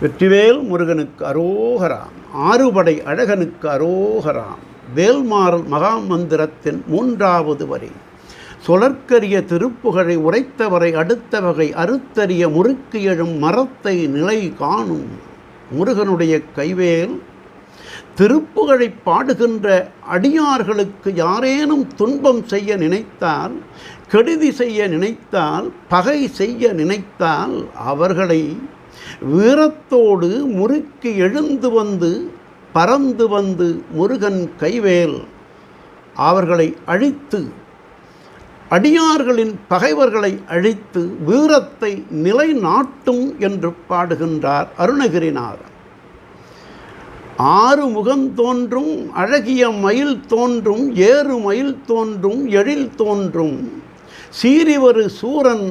வெற்றிவேல் முருகனுக்கு அரோகராம் ஆறுபடை அழகனுக்கு அரோகராம் வேல்மாறல் மகாமந்திரத்தின் மூன்றாவது வரி. சொலற்கரிய திருப்புகழை உரைத்தவரை அடுத்த வகை அறுத்தறிய முறுக்கு எழும் மரத்தை நிலை காணும் முருகனுடைய கைவேல். திருப்புகழை பாடுகின்ற அடியார்களுக்கு யாரேனும் துன்பம் செய்ய நினைத்தால் கெடுதி செய்ய நினைத்தால் பகை செய்ய நினைத்தால் அவர்களை வீரத்தோடு முறுக்கி எழுந்து வந்து பறந்து வந்து முருகன் கைவேல் அவர்களை அழித்து அடியார்களின் பகைவர்களை அழித்து வீரத்தை நிலைநாட்டும் என்று பாடுகின்றார் அருணகிரிநாதர். ஆறு முகம் தோன்றும் அழகிய மயில் தோன்றும் ஏறு மயில் தோன்றும் எழில் தோன்றும். சீரிவரு சூரன்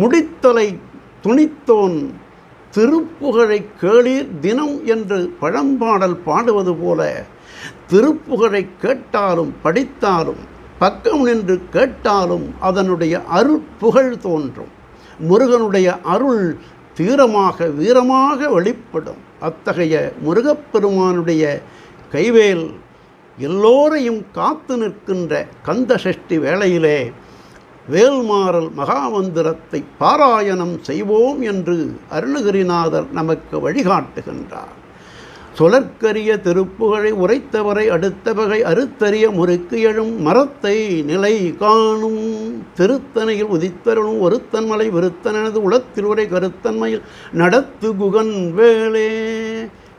முடித்தலை துணித்தோன் திருப்புகழை கேளீர் தினம் என்று பழம்பாடல் பாடுவது போல திருப்புகழை கேட்டாலும் படித்தாலும் பக்கம் நின்று கேட்டாலும் அதனுடைய அருள் புகழ் தோன்றும். முருகனுடைய அருள் தீரமாக வீரமாக வெளிப்படும். அத்தகைய முருகப்பெருமானுடைய கைவேல் எல்லோரையும் காத்து நிற்கின்ற கந்த சஷ்டி வேளையிலே வேல்மாறல் மகாமந்திரத்தை பாராயணம் செய்வோம் என்று அருணகிரிநாதர் நமக்கு வழிகாட்டுகின்றார். சொலற்கரிய திருப்புகழை உரைத்தவரை அடுத்த வகை அறுத்தறிய முறுக்கு எழும் மரத்தை நிலை காணும் திருத்தனையில் உதித்தருளும் ஒருத்தன்மலை விருத்தனது உளத்தில் உரை கருத்தன்மையில் நடத்து குகன் வேளே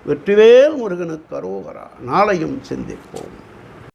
வெற்றிவேல் முருகனுக்கு அரோகரா. நாளையும் சிந்திப்போம்.